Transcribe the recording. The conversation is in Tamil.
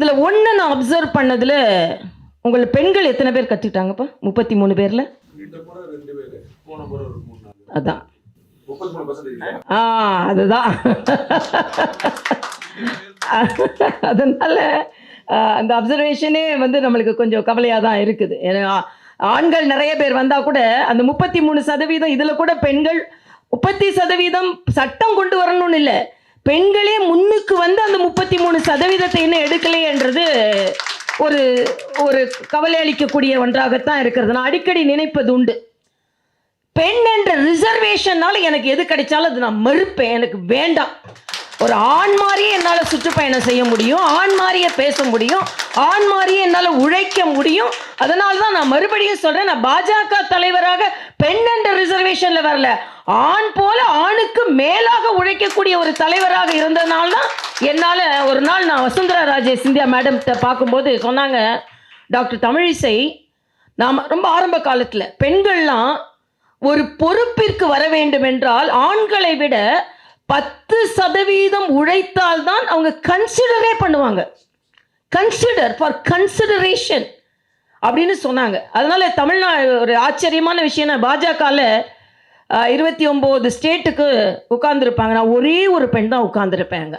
இதில் ஒன்று நான் அப்சர்வ் பண்ணதில் உங்கள் பெண்கள் எத்தனை பேர் கற்றுக்கிட்டாங்கப்பா முப்பத்தி மூணு பேரில்? அதான். ஆ அதுதான். அதனால அந்த அப்சர்வேஷனே வந்து நம்மளுக்கு கொஞ்சம் கவலையாக தான் இருக்குது. ஏன்னா ஆண்கள் நிறைய பேர் வந்தால் கூட அந்த முப்பத்தி மூணு சதவீதம் இதில் கூட பெண்கள் முப்பத்தி சதவீதம் சட்டம் கொண்டு வரணும்னு இல்லை. பெண்களே முன்னுக்கு சதவீதத்தை இன்னும் எடுக்கலையேன்றது ஒரு ஒரு கவலை அளிக்கக்கூடிய ஒன்றாகத்தான் இருக்கிறது. நான் அடிக்கடி நினைப்பது உண்டு. பெண் என்ற ரிசர்வேஷன்னால எனக்கு எது கிடைச்சாலும் அது நான் மறுப்பேன். எனக்கு வேண்டாம். ஒரு ஆண் மாதிரியே என்னால் சுற்றுப்பயணம் செய்ய முடியும். ஆண் மாதிரியே பேச முடியும். ஆண் மாதிரியே என்னால் உழைக்க முடியும். அதனால தான் நான் மறுபடியும் சொல்கிறேன் நான் பாஜக தலைவராக பெண் என்ற ரிசர்வேஷனில் வரல. ஆண் போல ஆணுக்கு மேலாக உழைக்கக்கூடிய ஒரு தலைவராக இருந்ததுனால தான் என்னால் ஒரு நாள் நான் வசுந்தரா ராஜே சிந்தியா மேடம்கிட்ட பார்க்கும்போது சொன்னாங்க டாக்டர் தமிழிசை நாம் ரொம்ப ஆரம்ப காலத்தில் பெண்கள்லாம் ஒரு பொறுப்பிற்கு வர வேண்டும் என்றால் ஆண்களை விட பத்து சதவீதம் உழைத்தால்தான் அவங்க கன்சிடரே பண்ணுவாங்க. கன்சிடர் ஃபார் கன்சிடரேஷன் அப்படின்னு சொன்னாங்க. அதனால தமிழ்நாடு ஒரு ஆச்சரியமான விஷயம் நான் பாஜகவில் இருபத்தி ஒம்பது ஸ்டேட்டுக்கு உட்காந்துருப்பாங்க நான் ஒரே ஒரு பெண் தான் உட்காந்துருப்பேன் அங்கே